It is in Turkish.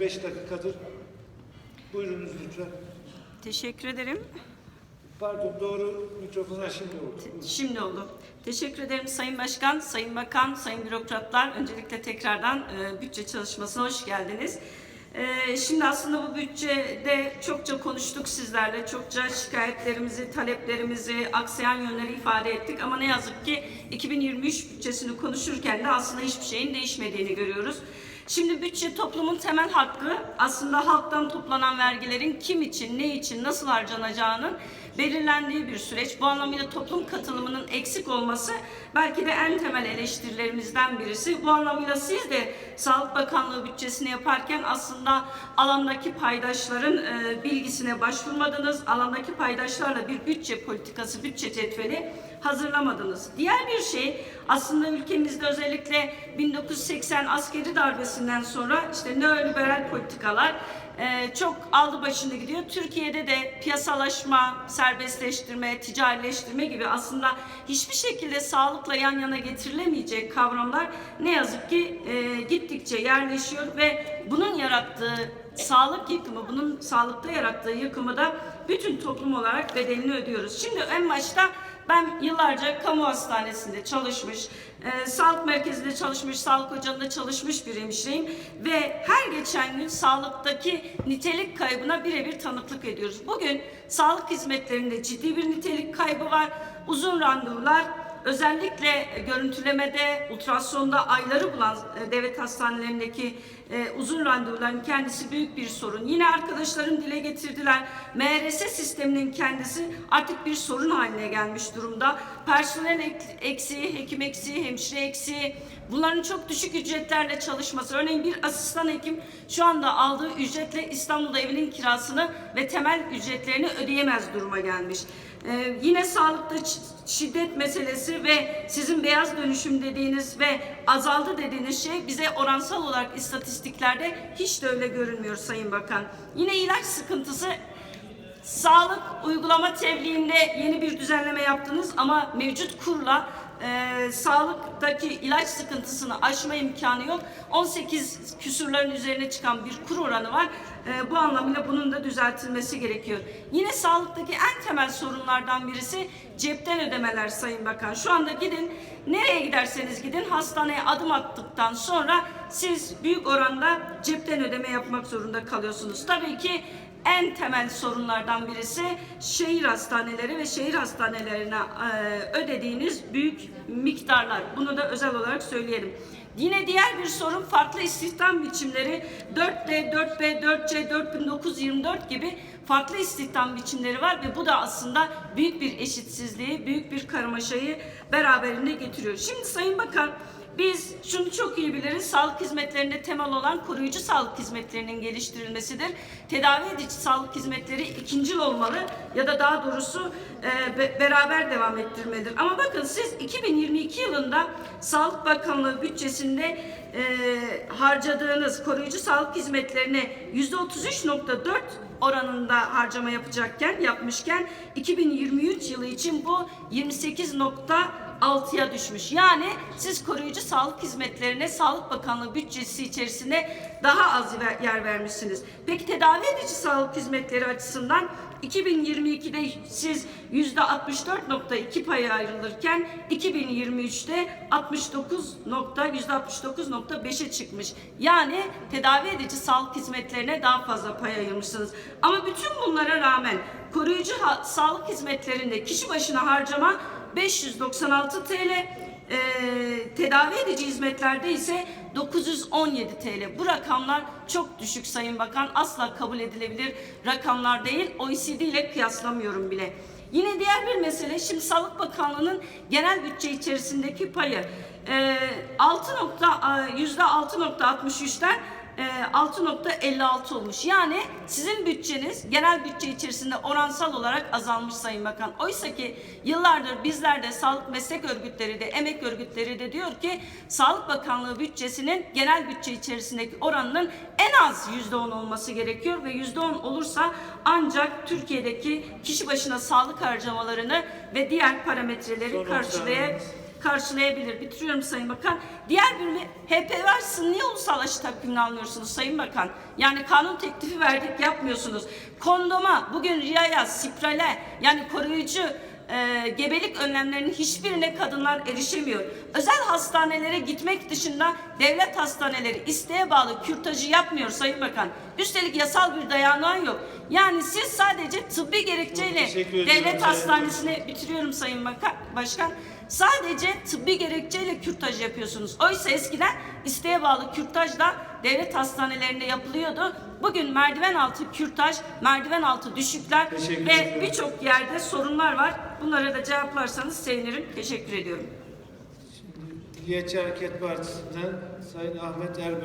5 dakikadır. Buyurunuz lütfen. Teşekkür ederim. Pardon doğru mikrofona şimdi oldu. Şimdi oldu. Teşekkür ederim Sayın Başkan, Sayın Bakan, Sayın Bürokratlar. Öncelikle tekrardan e, bütçe çalışmasına hoş geldiniz. E, şimdi aslında bu bütçede çokça konuştuk sizlerle. Çokça şikayetlerimizi, taleplerimizi, aksayan yönleri ifade ettik. Ama ne yazık ki 2023 bütçesini konuşurken de aslında hiçbir şeyin değişmediğini görüyoruz. Şimdi bütçe toplumun temel hakkı. Aslında halktan toplanan vergilerin kim için, ne için, nasıl harcanacağının belirlendiği bir süreç. Bu anlamıyla toplum katılımının eksik olması belki de en temel eleştirilerimizden birisi. Bu anlamıyla siz de Sağlık Bakanlığı bütçesini yaparken aslında alandaki paydaşların e, bilgisine başvurmadınız. Alandaki paydaşlarla bir bütçe politikası, bütçe cetveli hazırlamadınız. Diğer bir şey aslında ülkemizde özellikle 1980 askeri darbesinden sonra işte neoliberal politikalar e, çok aldı başını gidiyor. Türkiye'de de piyasalaşma, serbestleştirme, ticarileştirme gibi aslında hiçbir şekilde sağlıkla yan yana getirilemeyecek kavramlar ne yazık ki e, gittikçe yerleşiyor ve bunun yarattığı sağlık yıkımı, bunun sağlıkta yarattığı yıkımı da bütün toplum olarak bedelini ödüyoruz. Şimdi en başta ben yıllarca kamu hastanesinde çalışmış, e, sağlık merkezinde çalışmış, sağlık ocağında çalışmış bir hemşireyim ve her geçen gün sağlıktaki nitelik kaybına birebir tanıklık ediyoruz. Bugün sağlık hizmetlerinde ciddi bir nitelik kaybı var. Uzun randevular, özellikle görüntülemede, ultrasonda ayları bulan e, devlet hastanelerindeki e, uzun randevuların kendisi büyük bir sorun. Yine arkadaşlarım dile getirdiler. MRS sisteminin kendisi artık bir sorun haline gelmiş durumda. Personel ek- eksiği, hekim eksiği, hemşire eksiği, bunların çok düşük ücretlerle çalışması. Örneğin bir asistan hekim şu anda aldığı ücretle İstanbul'da evinin kirasını ve temel ücretlerini ödeyemez duruma gelmiş. Ee, yine sağlıkta şiddet meselesi ve sizin beyaz dönüşüm dediğiniz ve azaldı dediğiniz şey bize oransal olarak istatistiklerde hiç de öyle görünmüyor Sayın Bakan. Yine ilaç sıkıntısı Sağlık uygulama tebliğinde yeni bir düzenleme yaptınız ama mevcut kurla e, sağlıktaki ilaç sıkıntısını aşma imkanı yok. 18 küsurların üzerine çıkan bir kur oranı var. E, bu anlamıyla bunun da düzeltilmesi gerekiyor. Yine sağlıktaki en temel sorunlardan birisi cepten ödemeler Sayın Bakan. Şu anda gidin nereye giderseniz gidin hastaneye adım attıktan sonra siz büyük oranda cepten ödeme yapmak zorunda kalıyorsunuz. Tabii ki en temel sorunlardan birisi şehir hastaneleri ve şehir hastanelerine e, ödediğiniz büyük miktarlar. Bunu da özel olarak söyleyelim. Yine diğer bir sorun farklı istihdam biçimleri 4D, 4B, 4C, 4924 gibi farklı istihdam biçimleri var ve bu da aslında büyük bir eşitsizliği, büyük bir karmaşayı beraberinde getiriyor. Şimdi Sayın Bakan biz şunu çok iyi biliriz. Sağlık hizmetlerinde temel olan koruyucu sağlık hizmetlerinin geliştirilmesidir. Tedavi edici sağlık hizmetleri ikincil olmalı ya da daha doğrusu e, be- beraber devam ettirmelidir. Ama bakın siz 2022 yılında Sağlık Bakanlığı bütçesinde e, harcadığınız koruyucu sağlık hizmetlerine %33.4 oranında harcama yapacakken yapmışken 2023 yılı için bu 28.6'ya düşmüş. Yani siz koruyucu sağlık hizmetlerine Sağlık Bakanlığı bütçesi içerisinde daha az yer vermişsiniz. Peki tedavi edici sağlık hizmetleri açısından 2022'de siz %64.2 paya ayrılırken 2023'te 69 nokta %69.5'e çıkmış. Yani tedavi edici sağlık hizmetlerine daha fazla pay ayırmışsınız. Ama bütün bunlara rağmen koruyucu sağlık hizmetlerinde kişi başına harcama 596 TL, e, tedavi edici hizmetlerde ise 917 TL. Bu rakamlar çok düşük Sayın Bakan. Asla kabul edilebilir rakamlar değil. OECD ile kıyaslamıyorum bile. Yine diğer bir mesele şimdi Sağlık Bakanlığı'nın genel bütçe içerisindeki payı 6 nokta, e, yüzde 6.63'ten e, 6.56 olmuş. Yani sizin bütçeniz genel bütçe içerisinde oransal olarak azalmış Sayın Bakan. Oysa ki yıllardır bizler de sağlık meslek örgütleri de emek örgütleri de diyor ki Sağlık Bakanlığı bütçesinin genel bütçe içerisindeki oranının en az %10 olması gerekiyor ve %10 olursa ancak Türkiye'deki kişi başına sağlık harcamalarını ve diğer parametreleri Son karşılaya nokta. Karşılayabilir. Bitiriyorum Sayın Bakan. Diğer bölümü HPV aşısını niye ulusal aşı takvimine almıyorsunuz Sayın Bakan? Yani kanun teklifi verdik yapmıyorsunuz. Kondoma, bugün RIA'ya, Sipral'e yani koruyucu e, gebelik önlemlerinin hiçbirine kadınlar erişemiyor. Özel hastanelere gitmek dışında devlet hastaneleri isteğe bağlı kürtajı yapmıyor Sayın Bakan. Üstelik yasal bir dayanağı yok. Yani siz sadece tıbbi gerekçeyle devlet hastanesine bitiriyorum Sayın Bakan, Başkan. Sadece tıbbi gerekçeyle kürtaj yapıyorsunuz. Oysa eskiden isteğe bağlı kürtaj da devlet hastanelerinde yapılıyordu. Bugün merdiven altı kürtaj, merdiven altı düşükler Teşekkür ve birçok yerde sorunlar var. Bunlara da cevaplarsanız sevinirim. Teşekkür ediyorum. Milliyetçi Hareket Partisi'nden Sayın Ahmet Erben.